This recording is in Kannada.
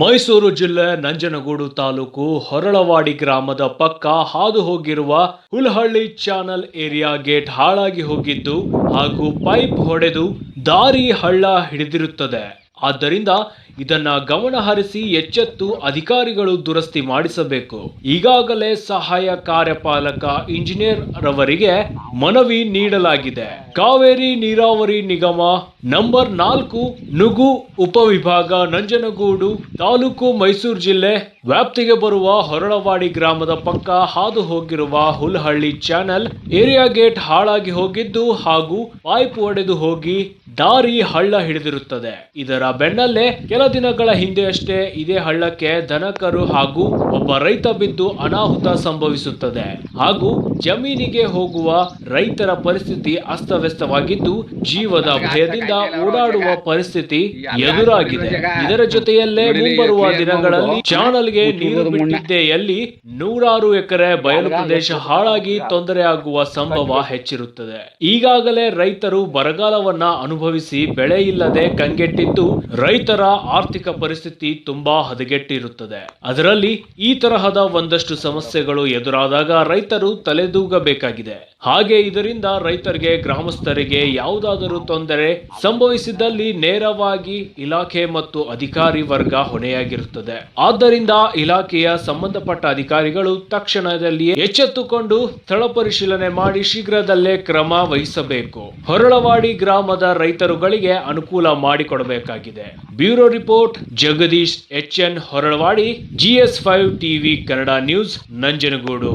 ಮೈಸೂರು ಜಿಲ್ಲೆ ನಂಜನಗೂಡು ತಾಲೂಕು ಹೊರಳವಾಡಿ ಗ್ರಾಮದ ಪಕ್ಕ ಹಾದು ಹೋಗಿರುವ ಹುಲ್ಹಳ್ಳಿ ಚಾನಲ್ ಏರಿಯಾ ಗೇಟ್ ಹಾಳಾಗಿ ಹೋಗಿದ್ದು ಹಾಗೂ ಪೈಪ್ ಹೊಡೆದು ದಾರಿ ಹಳ್ಳ ಹಿಡಿದಿರುತ್ತದೆ. ಆದ್ದರಿಂದ ಇದನ್ನ ಗಮನ ಹರಿಸಿ ಎಚ್ಚೆತ್ತು ಅಧಿಕಾರಿಗಳು ದುರಸ್ತಿ ಮಾಡಿಸಬೇಕು. ಈಗಾಗಲೇ ಸಹಾಯ ಕಾರ್ಯಪಾಲಕ ಇಂಜಿನಿಯರ್ ರವರಿಗೆ ಮನವಿ ನೀಡಲಾಗಿದೆ. ಕಾವೇರಿ ನೀರಾವರಿ ನಿಗಮ ನಂಬರ್ ನಾಲ್ಕು, ನುಗು ಉಪವಿಭಾಗ, ನಂಜನಗೂಡು ತಾಲೂಕು ಮೈಸೂರು ಜಿಲ್ಲೆ ವ್ಯಾಪ್ತಿಗೆ ಬರುವ ಹೊರಳವಾಡಿ ಗ್ರಾಮದ ಪಕ್ಕ ಹಾದು ಹೋಗಿರುವ ಹುಲ್ಹಳ್ಳಿ ಚಾನೆಲ್ ಏರಿಯಾ ಗೇಟ್ ಹಾಳಾಗಿ ಹೋಗಿದ್ದು ಹಾಗೂ ಪೈಪ್ ಒಡೆದು ಹೋಗಿ ದಾರಿ ಹಳ್ಳ ಹಿಡಿದಿರುತ್ತದೆ. ಇದರ ಬೆನ್ನಲ್ಲೇ ಕೆಲ ದಿನಗಳ ಹಿಂದೆಯಷ್ಟೇ ಇದೇ ಹಳ್ಳಕ್ಕೆ ದನಕರು ಹಾಗೂ ಒಬ್ಬ ರೈತ ಬಿದ್ದು ಅನಾಹುತ ಸಂಭವಿಸುತ್ತದೆ. ಹಾಗೂ ಜಮೀನಿಗೆ ಹೋಗುವ ರೈತರ ಪರಿಸ್ಥಿತಿ ಅಸ್ತವ್ಯಸ್ತವಾಗಿದ್ದು ಜೀವದ ಭಯದಿಂದ ಓಡಾಡುವ ಪರಿಸ್ಥಿತಿ ಎದುರಾಗಿದೆ. ಇದರ ಜೊತೆಯಲ್ಲೇ ಮುಂಬರುವ ದಿನಗಳಲ್ಲಿ ಚಾನಲ್ಗೆ ನೀರು ಬಿಟ್ಟಿದ್ದೆಯಲ್ಲಿ ನೂರಾರು ಎಕರೆ ಬಯಲು ಪ್ರದೇಶ ಹಾಳಾಗಿ ತೊಂದರೆಯಾಗುವ ಸಂಭವ ಹೆಚ್ಚಿರುತ್ತದೆ. ಈಗಾಗಲೇ ರೈತರು ಬರಗಾಲವನ್ನ ಅನುಭವಿಸಿ ಬೆಳೆ ಇಲ್ಲದೆ ಕಂಗೆಟ್ಟಿದ್ದು ರೈತರ ಆರ್ಥಿಕ ಪರಿಸ್ಥಿತಿ ತುಂಬಾ ಹದಗೆಟ್ಟಿರುತ್ತದೆ. ಅದರಲ್ಲಿ ಈ ತರಹದ ಒಂದಷ್ಟು ಸಮಸ್ಯೆಗಳು ಎದುರಾದಾಗ ರೈತರು ತಲೆದೂಗಬೇಕಾಗಿದೆ. ಹಾಗೆ ಇದರಿಂದ ರೈತರಿಗೆ, ಗ್ರಾಮಸ್ಥರಿಗೆ ಯಾವುದಾದರೂ ತೊಂದರೆ ಸಂಭವಿಸಿದಲ್ಲಿ ನೇರವಾಗಿ ಇಲಾಖೆ ಮತ್ತು ಅಧಿಕಾರಿ ವರ್ಗ ಹೊಣೆಯಾಗಿರುತ್ತದೆ. ಆದ್ದರಿಂದ ಇಲಾಖೆಯ ಸಂಬಂಧಪಟ್ಟ ಅಧಿಕಾರಿಗಳು ತಕ್ಷಣದಲ್ಲಿಯೇ ಎಚ್ಚೆತ್ತುಕೊಂಡು ಸ್ಥಳ ಪರಿಶೀಲನೆ ಮಾಡಿ ಶೀಘ್ರದಲ್ಲೇ ಕ್ರಮ ವಹಿಸಬೇಕು. ಹೊರಳವಾಡಿ ಗ್ರಾಮದ ರೈತರುಗಳಿಗೆ ಅನುಕೂಲ ಮಾಡಿಕೊಡಬೇಕಾಗಿದೆ. Bureau report Jagadish H N Horalavadi GS five TV Kannada news Nanjangud.